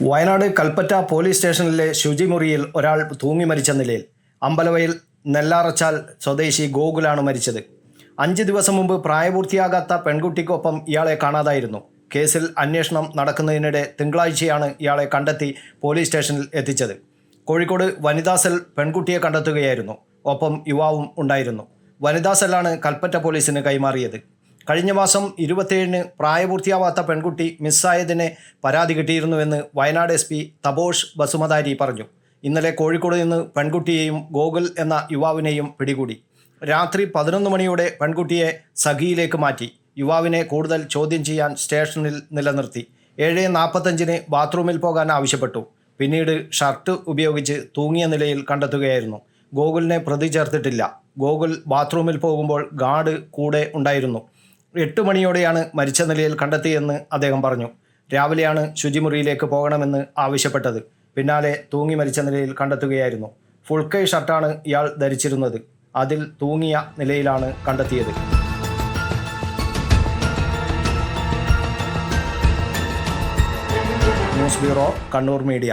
Wayanad Kalpetta police സ്റ്റേഷനിലെ ശുചിമുറിയിൽ ഒരാൾ തൂങ്ങി മരിച്ച നിലയിൽ. അമ്പലവയിൽ നെല്ലാറച്ചാൽ സ്വദേശി ഗോകുലാണ് മരിച്ചത്. അഞ്ച് ദിവസം മുമ്പ് പ്രായപൂർത്തിയാകാത്ത പെൺകുട്ടിക്കൊപ്പം ഇയാളെ കാണാതായിരുന്നു. കേസിൽ അന്വേഷണം നടക്കുന്നതിനിടെ തിങ്കളാഴ്ചയാണ് ഇയാളെ കണ്ടെത്തി പോലീസ് സ്റ്റേഷനിൽ എത്തിച്ചത്. കോഴിക്കോട് വനിതാസൽ പെൺകുട്ടിയെ കണ്ടെത്തുകയായിരുന്നു. ഒപ്പം യുവാവും ഉണ്ടായിരുന്നു. വനിതാ കൽപ്പറ്റ പോലീസിന് കൈമാറിയത്. കഴിഞ്ഞ മാസം ഇരുപത്തിയേഴിന് പ്രായപൂർത്തിയാവാത്ത പെൺകുട്ടി മിസ്സായതിനെ പരാതി കിട്ടിയിരുന്നുവെന്ന് വയനാട് എസ് പി തപോഷ് ബസുമതാരി പറഞ്ഞു. ഇന്നലെ കോഴിക്കോട് നിന്ന് പെൺകുട്ടിയെയും ഗോകുൽ എന്ന യുവാവിനെയും പിടികൂടി. രാത്രി പതിനൊന്ന് മണിയോടെ പെൺകുട്ടിയെ സഖിയിലേക്ക് മാറ്റി. യുവാവിനെ കൂടുതൽ ചോദ്യം ചെയ്യാൻ സ്റ്റേഷനിൽ നിലനിർത്തി. ഏഴ് നാൽപ്പത്തഞ്ചിന് ബാത്റൂമിൽ പോകാൻ ആവശ്യപ്പെട്ടു. പിന്നീട് ഷർട്ട് ഉപയോഗിച്ച് തൂങ്ങിയ നിലയിൽ കണ്ടെത്തുകയായിരുന്നു. ഗോകുലിനെ പ്രതി ചേർത്തിട്ടില്ല. ഗോകുൽ ബാത്റൂമിൽ പോകുമ്പോൾ ഗാർഡ് കൂടെ ഉണ്ടായിരുന്നു. എട്ട് മണിയോടെയാണ് മരിച്ച നിലയിൽ കണ്ടെത്തിയെന്ന് അദ്ദേഹം പറഞ്ഞു. രാവിലെയാണ് ശുചിമുറിയിലേക്ക് പോകണമെന്ന് ആവശ്യപ്പെട്ടത്. പിന്നാലെ തൂങ്ങി മരിച്ച നിലയിൽ കണ്ടെത്തുകയായിരുന്നു. ഫുൾ കൈ ഷർട്ടാണ് ഇയാൾ ധരിച്ചിരുന്നത്. അതിൽ തൂങ്ങിയ നിലയിലാണ് കണ്ടെത്തിയത്. News bureau Kannur media.